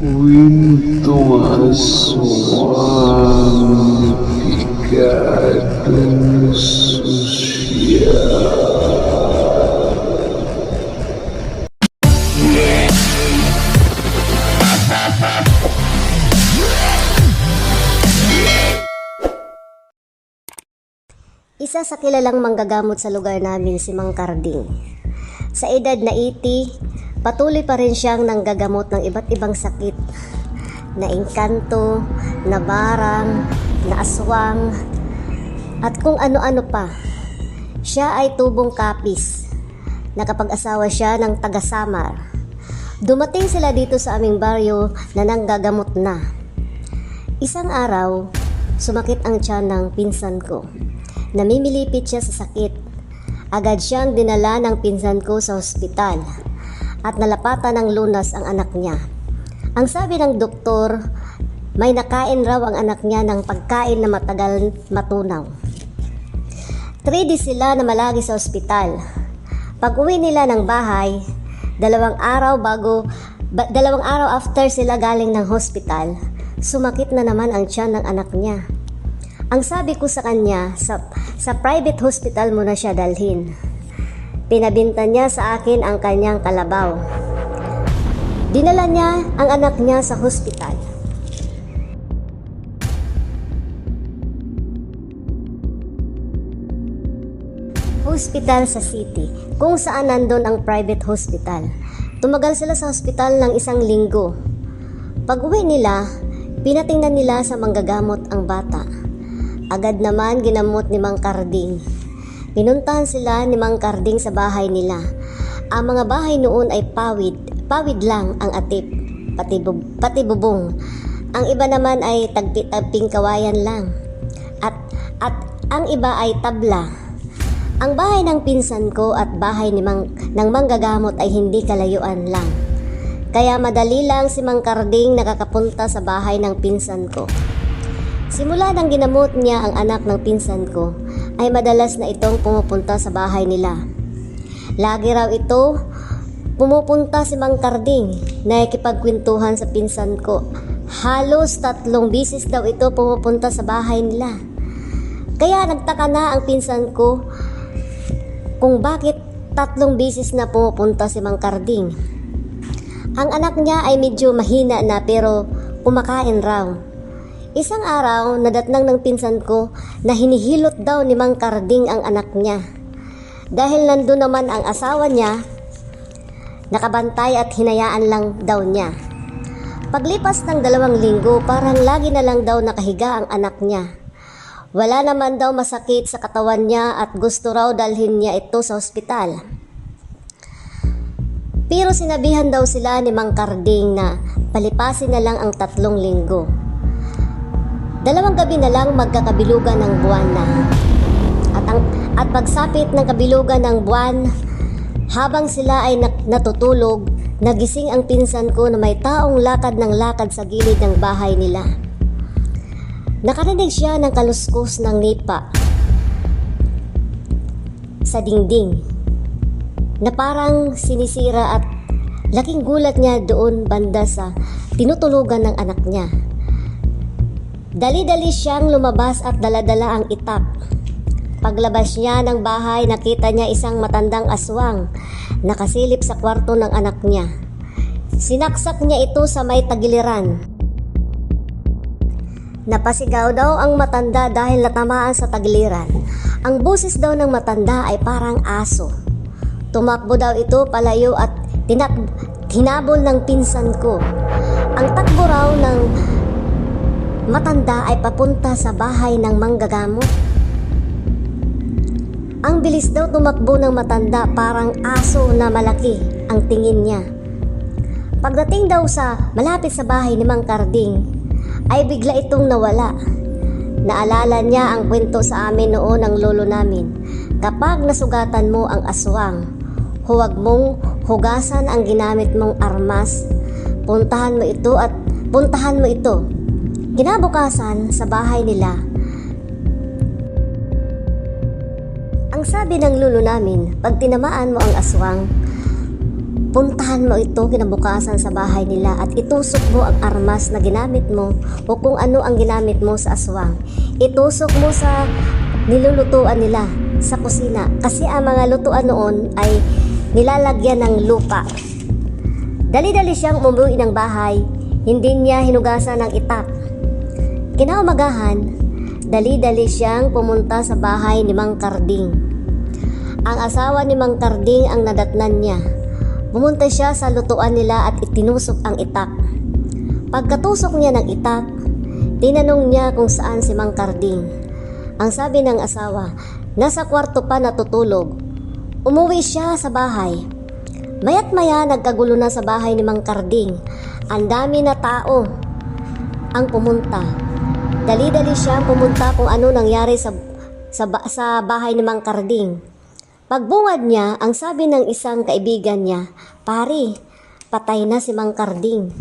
Kwentong aswang pikadong sosyal. Isa sa kilalang manggagamot sa lugar namin si Mang Carding. Sa edad na 80, patuloy pa rin siyang nanggagamot ng iba't ibang sakit na engkanto, na barang, na aswang, at kung ano-ano pa. Siya ay tubong kapis. Nakapag-asawa siya ng taga-Samar. Dumating sila dito sa aming baryo na nanggagamot na. Isang araw, sumakit ang tiyan ng pinsan ko. Namimilipit siya sa sakit. Agad siyang dinala ng pinsan ko sa ospital at nalapatan ng lunas ang anak niya. Ang sabi ng doktor, may nakain raw ang anak niya ng pagkain na matagal matunaw. 3 days sila na malagi sa ospital. Pag uwi nila ng bahay, dalawang araw bago, ba- dalawang araw after sila galing ng hospital, sumakit na naman ang tiyan ng anak niya. Ang sabi ko sa kanya, sa, sa private hospital mo na siya dalhin. Pinabinta niya sa akin ang kanyang kalabaw. Dinala niya ang anak niya sa hospital. Hospital sa city, kung saan nandun ang private hospital. Tumagal sila sa hospital ng isang linggo. Pag uwi nila, pinatingnan nila sa manggagamot ang bata. Agad naman ginamot ni Mang Carding. Pinuntahan sila ni Mang Carding sa bahay nila. Ang mga bahay noon ay pawid, pawid lang ang atip, pati, bu- pati bubong. Ang iba naman ay tagpi-tagping kawayan lang. At, at ang iba ay tabla. Ang bahay ng pinsan ko at bahay ni Mang, ng manggagamot ay hindi kalayuan lang. Kaya madali lang si Mang Carding nakakapunta sa bahay ng pinsan ko. Simula nang ginamot niya ang anak ng pinsan ko, ay madalas na itong pumupunta sa bahay nila. Lagi raw ito pumupunta si Mang Carding na ikipagkwentuhan sa pinsan ko. Halos tatlong bisis daw ito pumupunta sa bahay nila. Kaya nagtaka na ang pinsan ko kung bakit tatlong bisis na pumupunta si Mang Carding. Ang anak niya ay medyo mahina na pero kumakain raw. Isang araw, nadatnang ng pinsan ko na hinihilot daw ni Mang Carding ang anak niya. Dahil nandun naman ang asawa niya, nakabantay at hinayaan lang daw niya. Paglipas ng dalawang linggo, parang lagi na lang daw nakahiga ang anak niya. Wala naman daw masakit sa katawan niya at gusto raw dalhin niya ito sa ospital. Pero sinabihan daw sila ni Mang Carding na palipasin na lang ang tatlong linggo. Dalawang gabi na lang magkakabilugan ng buwan na. At, ang, at pagsapit ng kabilugan ng buwan, habang sila ay natutulog, nagising ang pinsan ko na may taong lakad ng lakad sa gilid ng bahay nila. Nakarinig siya ng kaluskos ng nipa sa dingding na parang sinisira at laking gulat niya doon banda sa tinutulugan ng anak niya. Dali-dali siyang lumabas at daladala ang itap. Paglabas niya ng bahay, nakita niya isang matandang aswang nakasilip sa kwarto ng anak niya. Sinaksak niya ito sa may tagiliran. Napasigaw daw ang matanda dahil natamaan sa tagiliran. Ang busis daw ng matanda ay parang aso. Tumakbo daw ito palayo at tinak hinabol ng pinsan ko. Ang takbo raw ng matanda ay papunta sa bahay ng manggagamot. Ang bilis daw tumakbo ng matanda parang aso na malaki ang tingin niya. Pagdating daw sa malapit sa bahay ni Mang Carding, ay bigla itong nawala. Naalala niya ang kwento sa amin noon ng lolo namin. Kapag nasugatan mo ang aswang, huwag mong hugasan ang ginamit mong armas. Puntahan mo ito at puntahan mo ito. Kinabukasan sa bahay nila, ang sabi ng lolo namin, pag tinamaan mo ang aswang, Puntahan mo ito kinabukasan sa bahay nila at itusok mo ang armas na ginamit mo o kung ano ang ginamit mo sa aswang. Itusok mo sa nilulutuan nila sa kusina kasi ang mga lutuan noon ay nilalagyan ng lupa. Dali-dali siyang umuwi ng bahay, hindi niya hinugasan ng itak. Kinaumagahan, dali-dali siyang pumunta sa bahay ni Mang Karding. Ang asawa ni Mang Karding ang nadatnan niya. Pumunta siya sa lutuan nila at itinusok ang itak. Pagkatusok niya ng itak, tinanong niya kung saan si Mang Karding. Ang sabi ng asawa, nasa kwarto pa natutulog. Umuwi siya sa bahay. Mayat maya nagkagulo na sa bahay ni Mang Karding. Ang dami na tao ang pumunta. Dali-dali siyang pumunta kung ano nangyari sa, sa, sa bahay ni Mang Karding. Pagbungad niya, ang sabi ng isang kaibigan niya, Pari, patay na si Mang Karding.